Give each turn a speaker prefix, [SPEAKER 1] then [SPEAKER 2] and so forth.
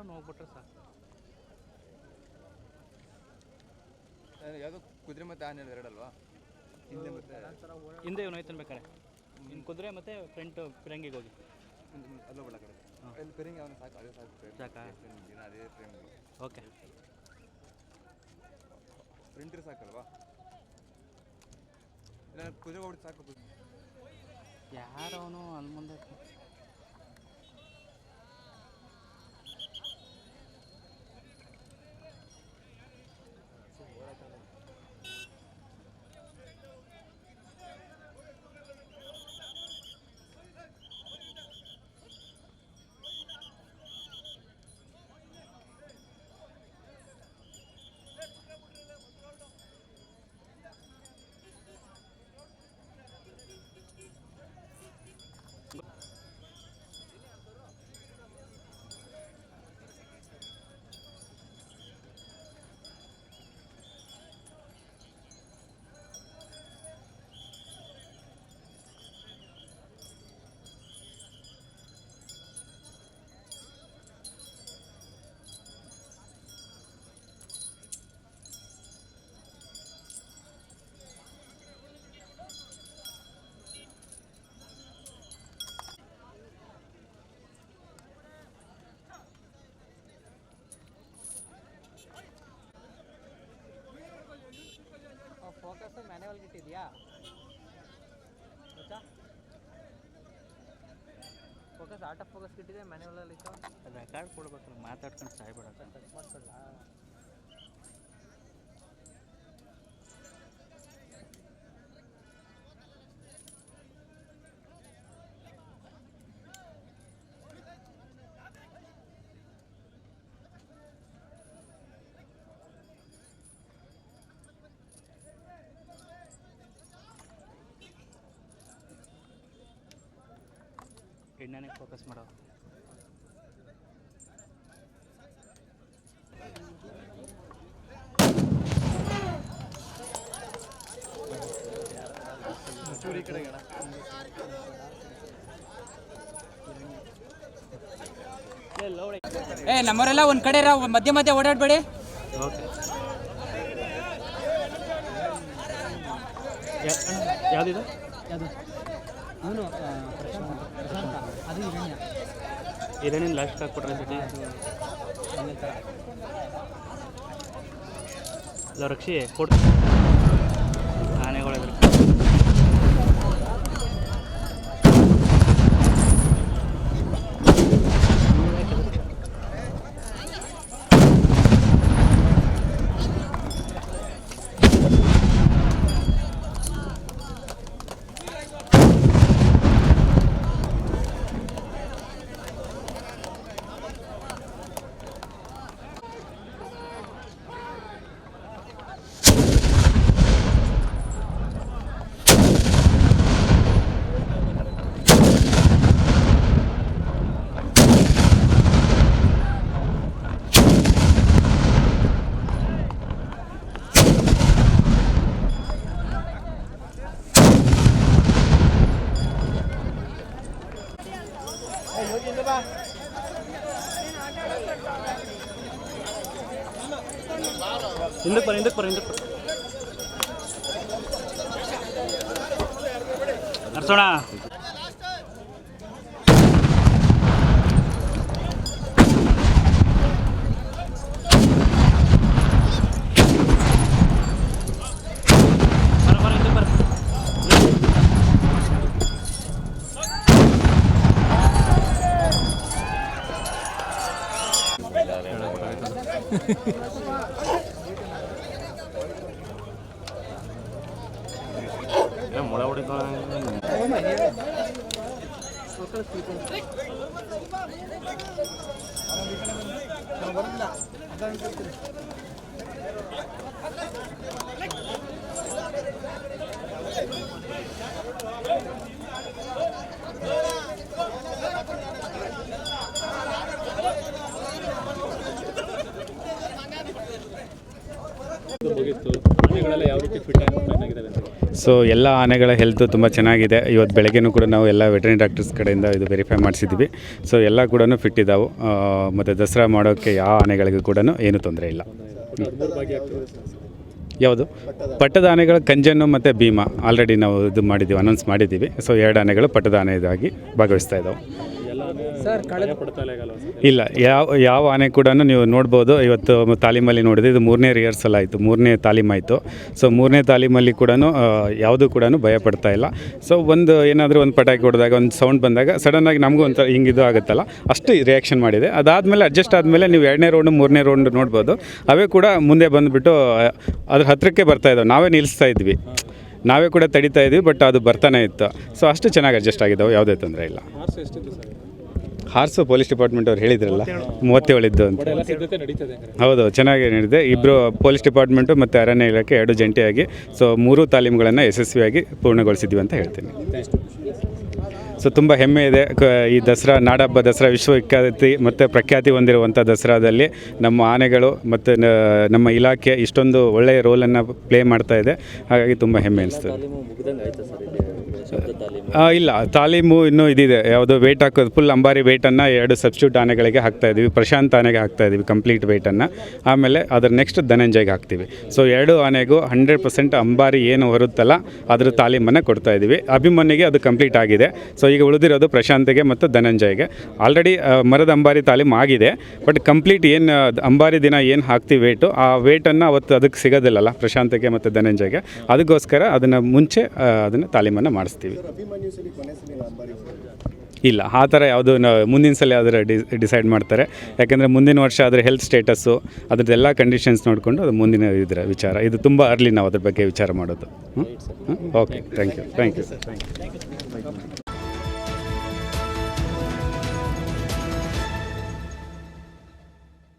[SPEAKER 1] ಯಾರೋ ಹೋಗ್ಬಿಟ್ರೆ ಸಾಕು.
[SPEAKER 2] ಯಾವುದೋ ಕುದುರೆ ಮತ್ತೆ ಆನೆ ಎರಡಲ್ವಾ? ಹಿಂದೆ ಮತ್ತೆ
[SPEAKER 1] ಹಿಂದೆ ಇವನು ಹೋಯ್ತಾನೆ ಬೇಕಾರೆ. ಇನ್ನು ಕುದುರೆ ಮತ್ತೆ ಫ್ರೆಂಟ್ ಫಿರಂಗಿಗೆ ಹೋಗಿ.
[SPEAKER 2] ಅಲ್ಲೋ ಬಿಡ ಕಡೆ ಅಲ್ಲಿ ಪಿರಂಗಿ ಅವನು ಸಾಕು ಅದೇ ಸಾಕು
[SPEAKER 1] ಸಾಕಾ?
[SPEAKER 2] ದಿನ ಅದೇ ಫ್ರೇಮ್
[SPEAKER 1] ಓಕೆ.
[SPEAKER 2] ಪ್ರಿಂಟ್ರ್ ಸಾಕಲ್ವಾ? ಇಲ್ಲ ಕುದುರೆ ಹೊಡೆದು ಸಾಕು
[SPEAKER 1] ಯಾರು ಅವನು ಅಲ್ಲಿ ಮುಂದೆ
[SPEAKER 3] ಮ್ಯಾನ್ಯಲ್ಗೆ ಇಟ್ಟಿದ್ಯಾ ಫೋಕಸ್ ಆಟ ಫೋಕಸ್ ಇಟ್ಟಿದೆ ಮ್ಯಾನ್ಯಲಲ್ಲಿ ಇತ್ತು
[SPEAKER 1] ರೆಕಾರ್ಡ್ ಕೊಡ್ಬೇಕು ಮಾತಾಡ್ಕೊಂಡು ಸಾಯ್ಬೇಡ
[SPEAKER 3] ಮಾಡ್ಕೊಳ್ಳ
[SPEAKER 1] ಎಣ್ಣೆನೇ ಫೋಕಸ್ ಮಾಡೋ.
[SPEAKER 2] ಚೂರಿ ಕಡೆ
[SPEAKER 3] ಏ ನಮ್ಮವರೆಲ್ಲ ಒಂದು ಕಡೆ ಇರೋ ಮಧ್ಯ ಮಧ್ಯ ಓಡಾಡಬೇಡಿ.
[SPEAKER 1] ಯಾವ್ದಿದೆ
[SPEAKER 3] ಯಾವ್ದು ಯಾವುದು? ಅವನು ಪ್ರಶಾಂತ. ಅದು ಇರಣ್ಯ.
[SPEAKER 1] ಇದೇನೇನು ಲಾಸ್ಟ್ ಹಾಕ್ಬಿಟ್ರೆ ಸತಿ ಅಲ್ಲ ರಕ್ಷಿ ಕೊಡ್ತೀನಿ ಆನೆಗಳಿದ್ರೆ ಹಿಂದಕ್ಕೆ ಬರ ಹಿಂದಕ್ಕೆ ಬರ ಹಿಂದಕ್ಕೆ ಬರ ನಡ್ಸೋಣ ಮೊಳೆ ಹೊಡಿತ ಬರಲ್ಲ
[SPEAKER 4] ಸೊ ಎಲ್ಲ ಆನೆಗಳ ಹೆಲ್ತ್ ತುಂಬ ಚೆನ್ನಾಗಿದೆ. ಇವತ್ತು ಬೆಳಗ್ಗೆನೂ ಕೂಡ ನಾವು ಎಲ್ಲ ವೆಟರ್ನರಿ ಡಾಕ್ಟರ್ಸ್ ಕಡೆಯಿಂದ ಇದು ವೆರಿಫೈ ಮಾಡಿಸಿದ್ವಿ. ಸೊ ಎಲ್ಲ ಕೂಡ ಫಿಟ್ ಇದ್ದಾವೆ ಮತ್ತು ದಸರಾ ಮಾಡೋಕ್ಕೆ ಯಾವ ಆನೆಗಳಿಗೂ ಕೂಡ ಏನು ತೊಂದರೆ ಇಲ್ಲ. ಯಾವುದು? ಪಟ್ಟದ ಆನೆಗಳ ಕಂಜನ್ನು ಮತ್ತು ಭೀಮಾ. ಆಲ್ರೆಡಿ ನಾವು ಇದು ಮಾಡಿದ್ದೀವಿ ಅನೌನ್ಸ್ ಮಾಡಿದ್ದೀವಿ ಸೊ ಎರಡು ಆನೆಗಳು ಪಟ್ಟದ ಆನೆ ಭಾಗವಹಿಸ್ತಾ ಇದ್ದಾವೆ ಇಲ್ಲ ಯಾವ ಯಾವ ಆನೆ ಕೂಡ ನೀವು ನೋಡ್ಬೋದು. ಇವತ್ತು ತಾಲೀಮಲ್ಲಿ ನೋಡಿದೆ ಇದು ಮೂರನೇ ರಿಹರ್ಸಲ್ ಆಯಿತು ಮೂರನೇ ತಾಲೀಮಾಯಿತು ಸೊ ಮೂರನೇ ತಾಲೀಮಲ್ಲಿ ಕೂಡ ಯಾವುದೂ ಕೂಡ ಭಯ ಪಡ್ತಾ ಇಲ್ಲ. ಸೊ ಒಂದು ಏನಾದರೂ ಒಂದು ಪಟಾಕಿ ಹೊಡೆದಾಗ ಒಂದು ಸೌಂಡ್ ಬಂದಾಗ ಸಡನ್ನಾಗಿ ನಮಗೂ ಒಂಥರ ಹಿಂಗಿದು ಆಗುತ್ತಲ್ಲ ಅಷ್ಟು ರಿಯಾಕ್ಷನ್ ಮಾಡಿದೆ. ಅದಾದಮೇಲೆ ಅಡ್ಜಸ್ಟ್ ಆದಮೇಲೆ ನೀವು ಎರಡನೇ ರೌಂಡು ಮೂರನೇ ರೌಂಡ್ ನೋಡ್ಬೋದು. ಅವೇ ಕೂಡ ಮುಂದೆ ಬಂದುಬಿಟ್ಟು ಅದ್ರ ಹತ್ತಿರಕ್ಕೆ ಬರ್ತಾ ಇದ್ದಾವೆ. ನಾವೇ ನಿಲ್ಲಿಸ್ತಾ ಇದ್ವಿ. ನಾವೇ ಕೂಡ ತಡಿತಾ ಇದ್ವಿ ಬಟ್ ಅದು ಬರ್ತಾನೆ ಇತ್ತು. ಸೊ ಅಷ್ಟು ಚೆನ್ನಾಗಿ ಅಡ್ಜಸ್ಟ್ ಆಗಿದ್ದಾವೆ. ಯಾವುದೇ ತೊಂದರೆ ಇಲ್ಲ. ಹಾರ್ಸು ಪೊಲೀಸ್ ಡಿಪಾರ್ಟ್ಮೆಂಟ್ ಅವ್ರು ಹೇಳಿದ್ರಲ್ಲ ಮೂವತ್ತೇಳಿದ್ದು ಅಂತ. ಹೌದು ಚೆನ್ನಾಗಿ ನಡೆದಿದೆ. ಇಬ್ಬರು ಪೊಲೀಸ್ ಡಿಪಾರ್ಟ್ಮೆಂಟು ಮತ್ತು ಅರಣ್ಯ ಇಲಾಖೆ ಎರಡು ಜಂಟಿಯಾಗಿ ಸೊ ಮೂರು ತಾಲೀಮುಗಳನ್ನು ಯಶಸ್ವಿಯಾಗಿ ಪೂರ್ಣಗೊಳಿಸಿದ್ವಿ ಅಂತ ಹೇಳ್ತೀನಿ. ಸೊ ತುಂಬ ಹೆಮ್ಮೆ ಇದೆ ಕ- ಈ ದಸರಾ ನಾಡಹಬ್ಬ ದಸರಾ ವಿಶ್ವವಿಖ್ಯಾತಿ ಮತ್ತು ಪ್ರಖ್ಯಾತಿ ಹೊಂದಿರುವಂಥ ದಸರಾದಲ್ಲಿ ನಮ್ಮ ಆನೆಗಳು ಮತ್ತು ನಮ್ಮ ಇಲಾಖೆ ಇಷ್ಟೊಂದು ಒಳ್ಳೆಯ ರೋಲನ್ನು ಪ್ಲೇ ಮಾಡ್ತಾ ಇದೆ. ಹಾಗಾಗಿ ತುಂಬ ಹೆಮ್ಮೆ ಅನಿಸ್ತದೆ ಆ, ಇಲ್ಲ ತಾಲೀಮು ಇನ್ನೂ ಇದಿದೆ. ಯಾವುದು ವೇಟ್ ಹಾಕೋದು ಫುಲ್ ಅಂಬಾರಿ ವೆಯ್ಟನ್ನು ಎರಡು ಸಬ್ಸ್ಟ್ಯೂಟ್ ಆನೆಗಳಿಗೆ ಹಾಕ್ತಾ ಇದ್ದೀವಿ. ಪ್ರಶಾಂತ್ ಆನೆಗೆ ಹಾಕ್ತಾ ಇದ್ದೀವಿ ಕಂಪ್ಲೀಟ್ ವೆಯ್ಟನ್ನು ಆಮೇಲೆ ಅದರ ನೆಕ್ಸ್ಟ್ ಧನಂಜಯ್ಗೆ ಹಾಕ್ತೀವಿ. ಸೊ ಎರಡು ಆನೆಗೂ ಹಂಡ್ರೆಡ್ ಪರ್ಸೆಂಟ್ ಅಂಬಾರಿ ಏನು ಬರುತ್ತಲ್ಲ ಅದ್ರ ತಾಲೀಮನ್ನು ಕೊಡ್ತಾ ಇದ್ದೀವಿ. ಅಭಿಮನ್ಯುಗೆ ಅದು ಕಂಪ್ಲೀಟ್ ಆಗಿದೆ. ಸೊ ಈಗ ಉಳಿದಿರೋದು ಪ್ರಶಾಂತ್ಗೆ ಮತ್ತು ಧನಂಜಯ್ಗೆ. ಆಲ್ರೆಡಿ ಮರದ ಅಂಬಾರಿ ತಾಲೀಮ್ ಆಗಿದೆ. ಬಟ್ ಕಂಪ್ಲೀಟ್ ಏನು ಅಂಬಾರಿ ದಿನ ಏನು ಹಾಕ್ತೀವಿ ವೇಟು, ಆ ವೇಟನ್ನು ಅವತ್ತು ಅದಕ್ಕೆ ಸಿಗೋದಿಲ್ಲಲ್ಲ, ಪ್ರಶಾಂತ್ಗೆ ಮತ್ತು ಧನಂಜಯ್ಗೆ. ಅದಕ್ಕೋಸ್ಕರ ಅದನ್ನು ಮುಂಚೆ ಅದನ್ನು ತಾಲೀಮನ್ನು ಮಾಡಿಸ್ತೀವಿ. ಇಲ್ಲ, ಆ ಥರ ಯಾವುದು ಮುಂದಿನ ಸಲ ಯಾವ್ದಾರು ಡಿಸೈಡ್ ಮಾಡ್ತಾರೆ. ಯಾಕೆಂದರೆ ಮುಂದಿನ ವರ್ಷ ಅದರ ಹೆಲ್ತ್ ಸ್ಟೇಟಸ್ಸು ಅದರದ್ದೆಲ್ಲ ಕಂಡೀಷನ್ಸ್ ನೋಡಿಕೊಂಡು ಅದು ಮುಂದಿನ ಇದರ ವಿಚಾರ. ಇದು ತುಂಬ ಅರ್ಲಿ ನಾವು ಅದ್ರ ಬಗ್ಗೆ ವಿಚಾರ ಮಾಡೋದು. Okay thank you thank you sir thank you